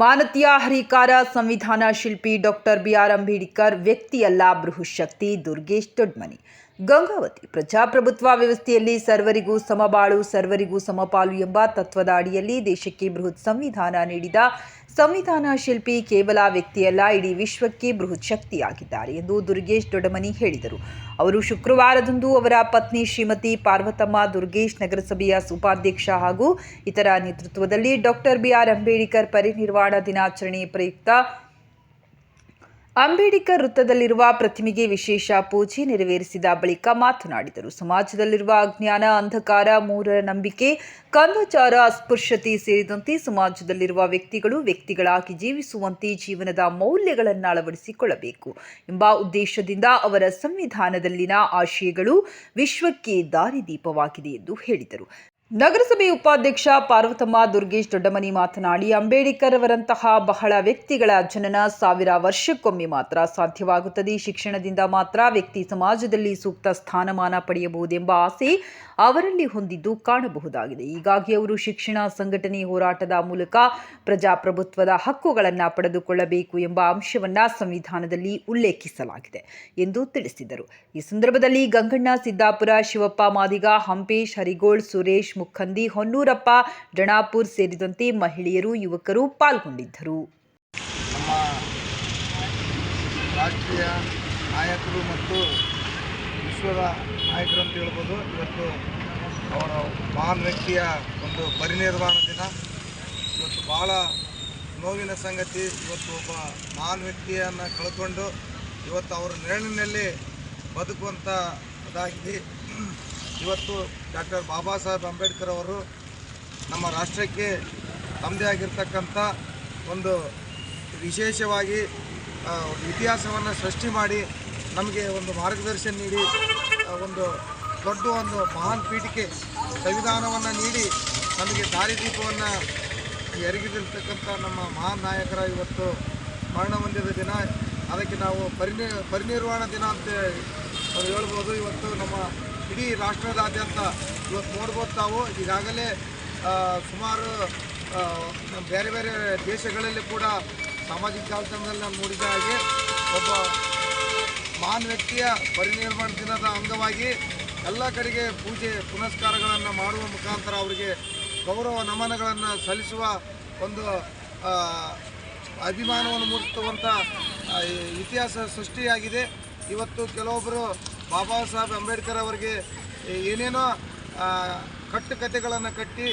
ಸಮಾನತೆಯ ಹರಿಕಾರ ಸಂವಿಧಾನ ಶಿಲ್ಪಿ ಡಾಕ್ಟರ್ ಬಿಆರ್ ಅಂಬೇಡ್ಕರ್ ವ್ಯಕ್ತಿಯಲ್ಲ ಬೃಹಶಕ್ತಿ ದುರ್ಗೇಶ್ ದೊಡ್ಮನಿ. ಗಂಗಾವತಿ ಪ್ರಜಾಪ್ರಭುತ್ವ ವ್ಯವಸ್ಥೆಯಲ್ಲಿ ಸರ್ವರಿಗೂ ಸಮಬಾಳು, ಸರ್ವರಿಗೂ ಸಮಪಾಲು ಎಂಬ ತತ್ವದ ಅಡಿಯಲ್ಲಿ ದೇಶಕ್ಕೆ ಬೃಹತ್ ಸಂವಿಧಾನ ನೀಡಿದ ಸಂವಿಧಾನ ಶಿಲ್ಪಿ ಕೇವಲ ವ್ಯಕ್ತಿಯಲ್ಲ, ಇಡೀ ವಿಶ್ವಕ್ಕೆ ಬೃಹತ್ ಶಕ್ತಿಯಾಗಿದ್ದಾರೆ ಎಂದು ದುರ್ಗೇಶ್ ದೊಡಮನಿ ಹೇಳಿದರು. ಅವರು ಶುಕ್ರವಾರದಂದು ಅವರ ಪತ್ನಿ ಶ್ರೀಮತಿ ಪಾರ್ವತಮ್ಮ ದುರ್ಗೇಶ್ ನಗರಸಭೆಯ ಉಪಾಧ್ಯಕ್ಷ ಹಾಗೂ ಇತರ ನೇತೃತ್ವದಲ್ಲಿ ಡಾಕ್ಟರ್ ಬಿಆರ್ ಅಂಬೇಡ್ಕರ್ ಪರಿನಿರ್ವಾಣ ದಿನಾಚರಣೆ ಪ್ರಯುಕ್ತ ಅಂಬೇಡ್ಕರ್ ವೃತ್ತದಲ್ಲಿರುವ ಪ್ರತಿಮೆಗೆ ವಿಶೇಷ ಪೂಜೆ ನೆರವೇರಿಸಿದ ಬಳಿಕ ಮಾತನಾಡಿದರು. ಸಮಾಜದಲ್ಲಿರುವ ಅಜ್ಞಾನ, ಅಂಧಕಾರ ಮೂರ ನಂಬಿಕೆ, ಕಂದಾಚಾರ, ಅಸ್ಪೃಶ್ಯತೆ ಸೇರಿದಂತೆ ಸಮಾಜದಲ್ಲಿರುವ ವ್ಯಕ್ತಿಗಳು ವ್ಯಕ್ತಿಗಳಾಗಿ ಜೀವಿಸುವಂತೆ ಜೀವನದ ಮೌಲ್ಯಗಳನ್ನು ಅಳವಡಿಸಿಕೊಳ್ಳಬೇಕು ಎಂಬ ಉದ್ದೇಶದಿಂದ ಅವರ ಸಂವಿಧಾನದಲ್ಲಿನ ಆಶಯಗಳು ವಿಶ್ವಕ್ಕೆ ದಾರಿದೀಪವಾಗಿದೆ ಎಂದು ಹೇಳಿದರು. ನಗರಸಭೆ ಉಪಾಧ್ಯಕ್ಷ ಪಾರ್ವತಮ್ಮ ದುರ್ಗೇಶ್ ದೊಡ್ಡಮನಿ ಮಾತನಾಡಿ, ಅಂಬೇಡ್ಕರ್ ಅವರಂತಹ ಬಹಳ ವ್ಯಕ್ತಿಗಳ ಜನನ ಸಾವಿರ ವರ್ಷಕ್ಕೊಮ್ಮೆ ಮಾತ್ರ ಸಾಧ್ಯವಾಗುತ್ತದೆ. ಶಿಕ್ಷಣದಿಂದ ಮಾತ್ರ ವ್ಯಕ್ತಿ ಸಮಾಜದಲ್ಲಿ ಸೂಕ್ತ ಸ್ಥಾನಮಾನ ಪಡೆಯಬಹುದೆಂಬ ಆಸೆ ಅವರಲ್ಲಿ ಹೊಂದಿದ್ದು ಕಾಣಬಹುದಾಗಿದೆ. ಹೀಗಾಗಿ ಅವರು ಶಿಕ್ಷಣ ಸಂಘಟನೆ ಹೋರಾಟದ ಮೂಲಕ ಪ್ರಜಾಪ್ರಭುತ್ವದ ಹಕ್ಕುಗಳನ್ನು ಪಡೆದುಕೊಳ್ಳಬೇಕು ಎಂಬ ಅಂಶವನ್ನ ಸಂವಿಧಾನದಲ್ಲಿ ಉಲ್ಲೇಖಿಸಲಾಗಿದೆ ಎಂದು ತಿಳಿಸಿದರು. ಈ ಸಂದರ್ಭದಲ್ಲಿ ಗಂಗಣ್ಣ, ಸಿದ್ದಾಪುರ, ಶಿವಪ್ಪ, ಮಾದಿಗ, ಹಂಪೇಶ್, ಹರಿಗೋಳ್, ಸುರೇಶ್ ಮುಖಂದಿ ಹೊನ್ನೂರಪ್ಪ, ಡಣಾಪುರ್ ಸೇರಿದಂತೆ ಮಹಿಳೆಯರು, ಯುವಕರು ಪಾಲ್ಗೊಂಡಿದ್ದರು. ನಮ್ಮ ರಾಷ್ಟ್ರೀಯ ನಾಯಕರು ಮತ್ತು ವಿಶ್ವದ ನಾಯಕರು ಅಂತ ಹೇಳ್ಬೋದು, ಇವತ್ತು ಅವರ ಮಹಾನ್ ವ್ಯಕ್ತಿಯ ಒಂದು ಪರಿನಿರ್ವಾಣ ದಿನ. ಇವತ್ತು ಭಾಳ ನೋವಿನ ಸಂಗತಿ, ಇವತ್ತು ಒಬ್ಬ ಮಹಾನ್ ವ್ಯಕ್ತಿಯನ್ನು ಕಳ್ಕೊಂಡು ಇವತ್ತು ಅವರ ನೆರಳಿನಲ್ಲಿ ಬದುಕುವಂಥ ಅದಾಗಿದೆ. ಇವತ್ತು ಡಾಕ್ಟರ್ ಬಾಬಾ ಸಾಹೇಬ್ ಅಂಬೇಡ್ಕರ್ ಅವರು ನಮ್ಮ ರಾಷ್ಟ್ರಕ್ಕೆ ತಮ್ಮದೇ ಆಗಿರ್ತಕ್ಕಂಥ ಒಂದು ವಿಶೇಷವಾಗಿ ಇತಿಹಾಸವನ್ನು ಸೃಷ್ಟಿ ಮಾಡಿ, ನಮಗೆ ಒಂದು ಮಾರ್ಗದರ್ಶನ ನೀಡಿ ಒಂದು ದೊಡ್ಡ ಒಂದು ಮಹಾನ್ ಪೀಠಿಕೆ ಸಂವಿಧಾನವನ್ನು ನೀಡಿ, ನಮಗೆ ದಾರಿದೀಪವನ್ನು ಎರಗಿದಿರ್ತಕ್ಕಂಥ ನಮ್ಮ ಮಹಾನ್ ನಾಯಕರ ಇವತ್ತು ಮರಣ ಹೊಂದಿದ ದಿನ. ಅದಕ್ಕೆ ನಾವು ಪರಿನಿ ಪರಿನಿರ್ವಾಣ ದಿನ ಅಂತ ಹೇಳ್ಬೋದು. ಇವತ್ತು ನಮ್ಮ ಇಡೀ ರಾಷ್ಟ್ರದಾದ್ಯಂತ ಇವತ್ತು ನೋಡ್ಬೋದು ತಾವು. ಈಗಾಗಲೇ ಸುಮಾರು ಬೇರೆ ಬೇರೆ ದೇಶಗಳಲ್ಲಿ ಕೂಡ ಸಾಮಾಜಿಕ ಜಾಲತಾಣದಲ್ಲಿ ನಾನು ನೋಡಿದ ಹಾಗೆ ಒಬ್ಬ ಮಹಾನ್ ವ್ಯಕ್ತಿಯ ಪರಿನಿರ್ಮಾಣ ದಿನದ ಅಂಗವಾಗಿ ಎಲ್ಲ ಕಡೆಗೆ ಪೂಜೆ, ಪುನಸ್ಕಾರಗಳನ್ನು ಮಾಡುವ ಮುಖಾಂತರ ಅವರಿಗೆ ಗೌರವ ನಮನಗಳನ್ನು ಸಲ್ಲಿಸುವ ಒಂದು ಅಭಿಮಾನವನ್ನು ಮೂಡಿಸುವಂಥ ಇತಿಹಾಸ ಸೃಷ್ಟಿಯಾಗಿದೆ. ಇವತ್ತು ಕೆಲವೊಬ್ಬರು ಬಾಬಾ ಸಾಹೇಬ್ ಅಂಬೇಡ್ಕರ್ ಅವರಿಗೆ ಏನೇನೋ ಕಟ್ಟು ಕಟ್ಟುಕತೆಗಳನ್ನು ಕಟ್ಟಿ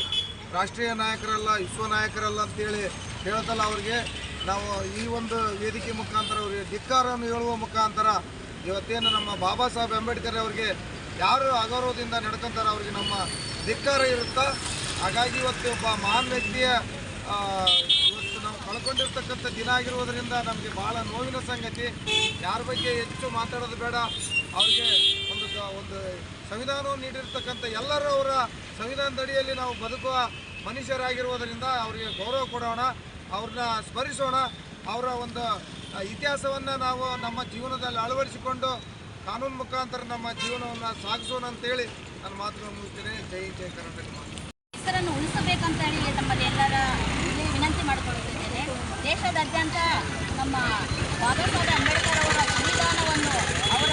ರಾಷ್ಟ್ರೀಯ ನಾಯಕರಲ್ಲ, ವಿಶ್ವ ನಾಯಕರಲ್ಲ ಅಂತೇಳಿ ಹೇಳ್ತಲ್ಲ ಅವ್ರಿಗೆ. ನಾವು ಈ ಒಂದು ವೇದಿಕೆ ಮುಖಾಂತರ ಅವರಿಗೆ ಧಿಕ್ಕಾರವನ್ನು ಹೇಳುವ ಮುಖಾಂತರ ಇವತ್ತೇನು ನಮ್ಮ ಬಾಬಾ ಸಾಹೇಬ್ ಅಂಬೇಡ್ಕರ್ ಅವರಿಗೆ ಯಾರು ಅಗೌರವದಿಂದ ನಡ್ಕೊಂತಾರೆ ಅವ್ರಿಗೆ ನಮ್ಮ ಧಿಕ್ಕಾರ ಇರುತ್ತಾ? ಹಾಗಾಗಿ ಇವತ್ತು ಒಬ್ಬ ಮಹಾನ್ ವ್ಯಕ್ತಿಯ ಇವತ್ತು ನಾವು ಕಳ್ಕೊಂಡಿರ್ತಕ್ಕಂಥ ದಿನ ಆಗಿರುವುದರಿಂದ ನಮಗೆ ಭಾಳ ನೋವಿನ ಸಂಗತಿ. ಯಾರ ಬಗ್ಗೆ ಹೆಚ್ಚು ಮಾತಾಡೋದು ಬೇಡ. ಅವ್ರಿಗೆ ಒಂದು ಒಂದು ಸಂವಿಧಾನವನ್ನು ನೀಡಿರ್ತಕ್ಕಂಥ ಎಲ್ಲರೂ ಅವರ ಸಂವಿಧಾನದಡಿಯಲ್ಲಿ ನಾವು ಬದುಕುವ ಮನುಷ್ಯರಾಗಿರುವುದರಿಂದ ಅವರಿಗೆ ಗೌರವ ಕೊಡೋಣ, ಅವ್ರನ್ನ ಸ್ಮರಿಸೋಣ, ಅವರ ಒಂದು ಇತಿಹಾಸವನ್ನು ನಾವು ನಮ್ಮ ಜೀವನದಲ್ಲಿ ಅಳವಡಿಸಿಕೊಂಡು ಕಾನೂನು ಮುಖಾಂತರ ನಮ್ಮ ಜೀವನವನ್ನು ಸಾಗಿಸೋಣ ಅಂತೇಳಿ ನನ್ನ ಮಾತುಗಳನ್ನು ಮುಗಿಸ್ತೇನೆ. ಜೈ ಜೈ ಕರ್ನಾಟಕ ಉಳಿಸಬೇಕಂತ ಹೇಳಿ ತಮ್ಮಲ್ಲಿ ಎಲ್ಲರ ವಿನಂತಿ ಮಾಡಿಕೊಳ್ಳುತ್ತಿದ್ದೇನೆ. ದೇಶದಾದ್ಯಂತ ನಮ್ಮ ಬಾಬಾ ಸಾಹೇಬ್ ಅಂಬೇಡ್ಕರ್ ಅವರ ಸಂವಿಧಾನವನ್ನು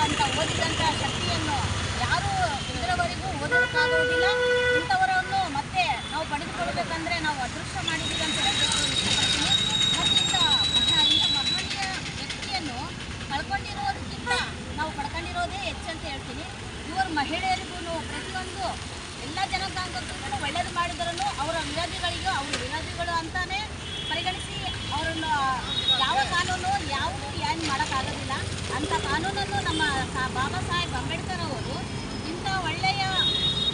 ಅವರಂತ ಓದಿದಂಥ ಶಕ್ತಿಯನ್ನು ಯಾರೂ ಇದರವರೆಗೂ ಓದಲಿಕ್ಕಾಗುವುದಿಲ್ಲ ಇಂಥವರನ್ನು ಮತ್ತೆ ನಾವು ಪಡೆದುಕೊಳ್ಬೇಕಂದ್ರೆ ನಾವು ಅದೃಷ್ಟ ಮಾಡಿದ್ದೀವಿ ಅಂತ ಹೇಳಬೇಕು ಇಷ್ಟಪಡ್ತೀನಿ. ಮತ್ತು ಇಂಥ ಇಂಥ ಮಹನೀಯ ವ್ಯಕ್ತಿಯನ್ನು ಕಳ್ಕೊಂಡಿರೋದಕ್ಕಿಂತ ನಾವು ಪಡ್ಕೊಂಡಿರೋದೇ ಅಂತ ಹೇಳ್ತೀನಿ. ಇವರು ಮಹಿಳೆಯರಿಗೂ ಪ್ರತಿಯೊಂದು ಎಲ್ಲ ಜನಾಂಗಕ್ಕೂ ಕೂಡ ಒಳ್ಳೇದು ಅವರ ವಿರೋಧಿಗಳಿಗೂ ಅವರು ವಿರೋಧಿಗಳು ಅಂತಾನೆ ಪರಿಗಣಿಸಿ ಅವರನ್ನು ಯಾವ ಕಾನೂನು ಯಾವುದು ಏನು ಮಾಡೋಕ್ಕಾಗೋದಿಲ್ಲ ಅಂಥ ಕಾನೂನನ್ನು ನಮ್ಮ ಬಾಬಾ ಸಾಹೇಬ್ ಅಂಬೇಡ್ಕರ್ ಅವರು ಇಂಥ ಒಳ್ಳೆಯ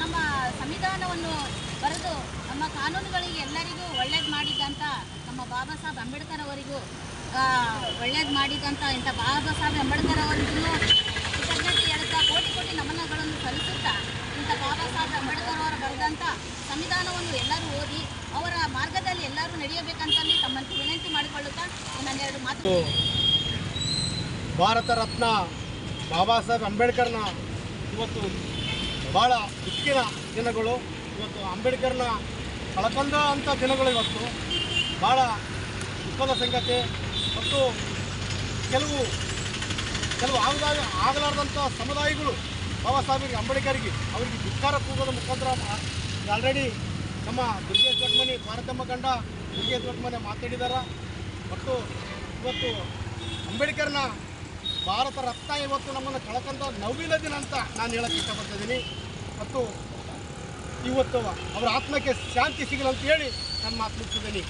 ನಮ್ಮ ಸಂವಿಧಾನವನ್ನು ಬರೆದು ನಮ್ಮ ಕಾನೂನುಗಳಿಗೆ ಎಲ್ಲರಿಗೂ ಒಳ್ಳೇದು ಮಾಡಿದಂಥ ನಮ್ಮ ಬಾಬಾ ಸಾಹೇಬ್ ಅಂಬೇಡ್ಕರ್ ಅವರಿಗೂ ಒಳ್ಳೇದು ಮಾಡಿದಂಥ ಇಂಥ ಬಾಬಾ ಸಾಹೇಬ್ ಅಂಬೇಡ್ಕರ್ ಅವರಿಗೂ ಕೃತಜ್ಞತೆ ಹೇಳ್ತಾ ಕೋಟಿ ಕೋಟಿ ನಮನಗಳನ್ನು ಸಲ್ಲಿಸುತ್ತಾ ಇಂಥ ಬಾಬಾ ಸಾಹೇಬ್ ಅಂಬೇಡ್ಕರ್ ಅವರು ಬರೆದಂಥ ಸಂವಿಧಾನವನ್ನು ಎಲ್ಲರೂ ಓದಿ ಅವರ ಮಾರ್ಗದಲ್ಲಿ ಎಲ್ಲರೂ ನಡೆಯಬೇಕಂತಲ್ಲಿ ತಮ್ಮನ್ನು ವಿನಂತಿ ಮಾಡಿಕೊಳ್ಳುತ್ತಾ ನನ್ನೆರಡು ಮಾತು ಭಾರತ ರತ್ನ ಬಾಬಾ ಸಾಹೇಬ್ ಅಂಬೇಡ್ಕರ್ನ ಇವತ್ತು ಭಾಳ ಹೆಚ್ಚಿನ ದಿನಗಳು. ಇವತ್ತು ಅಂಬೇಡ್ಕರ್ನ ಕಳ್ಕೊಂಡ ಅಂಥ ದಿನಗಳು ಇವತ್ತು. ಭಾಳ ದುಃಖ ದುಃಖದ ಸಂಗತಿ. ಮತ್ತು ಕೆಲವು ಕೆಲವು ಆಗದಾಗ ಆಗಲಾರ್ದಂಥ ಸಮುದಾಯಗಳು ಬಾಬಾ ಸಾಹೇಬರಿಗೆ, ಅಂಬೇಡ್ಕರ್ಗೆ ಅವರಿಗೆ ಧಿಕ್ಕಾರ ಕೂಗೋದ ಮುಖಾಂತರ ಆಲ್ರೆಡಿ ನಮ್ಮ ದುರ್ಗೇಶ್ ದೊಡ್ಡಮನಿ ಭಾರತಮ್ಮ ಗಂಡ ದುರ್ಗೇಶ್ ದೊಡ್ಡಮನೆ ಮಾತಾಡಿದಾರ. ಮತ್ತು ಇವತ್ತು ಅಂಬೇಡ್ಕರ್ನ ಭಾರತ ರತ್ನ ಇವತ್ತು ನಮ್ಮನ್ನು ಕಳ್ಕೊಂತ ನವಿಲ ದಿನ ಅಂತ ನಾನು ಹೇಳಕ್ಕೆ ಇಷ್ಟಪಡ್ತಿದ್ದೀನಿ ಮತ್ತು ಇವತ್ತು ಅವರ ಆತ್ಮಕ್ಕೆ ಶಾಂತಿ ಸಿಗಲಿ ಅಂತ ಹೇಳಿ ನನ್ನ ಮಾತು ಮುಗಿಸಿದ್ದೀನಿ